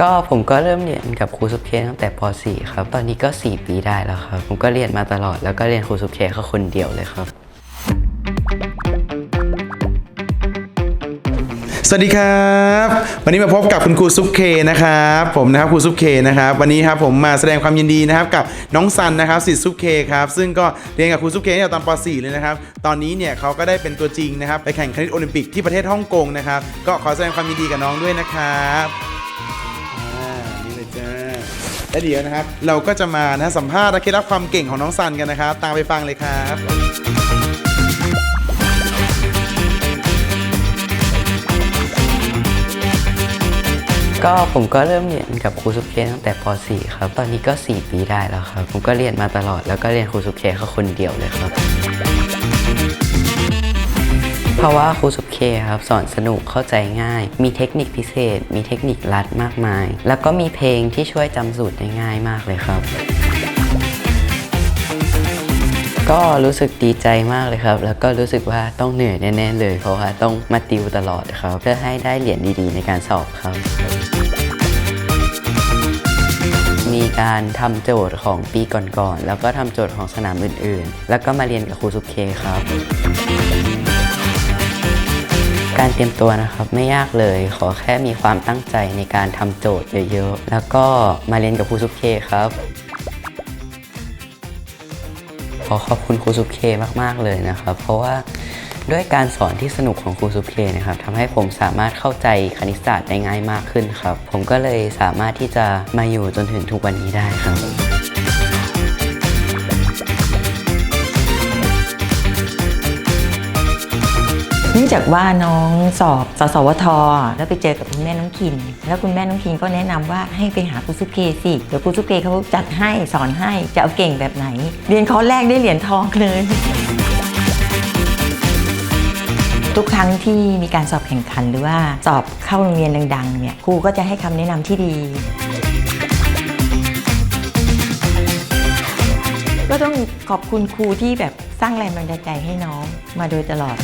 ก็ผมก็เริ่มเรียนกับครูสุเคตั้งแต่ป .4 ครับ ตอนนี้ก็ 4 ปีได้แล้วครับ ผมก็เรียนมาตลอด แล้วก็เรียนครูสุเคแค่คนเดียวเลยครับ สวัสดีครับ วันนี้มาพบกับคุณครูซุปเคนะครับผมนะครับครูซุปเคนะครับวันนี้ครับผมมาแสดงความยินดีนะครับกับน้องซันนะครับสิทธิ์ซุปเคครับซึ่งก็เรียนกับครูซุปเคตั้งแต่ตอนป .4 เลยนะครับตอนนี้เนี่ยเขาก็ได้เป็นตัวจริงนะครับไปแข่งคณิตโอลิมปิกที่ประเทศฮ่องกงนะครับก็ขอแสดงความยินดีกับน้องด้วยนะครับ และเดี๋ยวนะครับ เราก็จะมานะสัมภาษณ์และเคล็ดลับความเก่งของน้องซันกันนะครับ ตามไปฟังเลยครับก็ผมก็เริ่มเรียนกับครูสุเคตั้งแต่ป .4 ครับ ตอนนี้ก็ 4 ปีได้แล้วครับ ผมก็เรียนมาตลอดแล้วก็เรียนครูสุเคแค่คนเดียวเลยครับ เพราะว่าครูสุเคครับสอนสนุกเข้าใจง่าย มีเทคนิคพิเศษ มีเทคนิคลัดมากมาย แล้วก็มีเพลงที่ช่วยจำสูตรได้ง่ายมากเลยครับ ก็รู้สึกดีใจมากเลยครับ แล้วก็รู้สึกว่าต้องเหนื่อยแน่ๆเลย เพราะว่าต้องมาติวตลอดครับ เพื่อให้ได้เหรียญดีๆ ในการสอบครับมีการทำโจทย์ของปีก่อนๆ แล้วก็ทำโจทย์ของสนามอื่นๆ แล้วก็มาเรียนกับครูสุเคครับ การเตรียมตัวนะครับไม่ยากเลย ขอแค่มีความตั้งใจในการทำโจทย์เยอะๆ แล้วก็มาเรียนกับครูสุเคครับ ขอขอบคุณครูสุเคมากๆเลยนะครับ เพราะว่าด้วยการสอนที่สนุกของครูสุเคนะครับทำให้ผมสามารถเข้าใจคณิตศาสตร์ได้ง่ายมากขึ้นครับ ผมก็เลยสามารถที่จะมาอยู่จนถึงทุกวันนี้ได้ครับ เนื่องจากว่าน้องสอบสสวท แล้วไปเจอกับคุณแม่น้องคิน แล้วคุณแม่น้องคินก็แนะนำว่าให้ไปหาครูสุเกสิเดี๋ยวครูสุเกเขาจัดให้สอนให้จะเอาเก่งแบบไหน เรียนคอร์สแรกได้เหรียญทองเลยทุกครั้งที่มีการสอบแข่งขันหรือว่าสอบเข้าโรงเรียนดังๆเนี่ยครูก็จะให้คำแนะนำที่ดี นขอบคุณครูที่แบบสร้างแรงบันดาลใจให้น้องมาโดยตลอด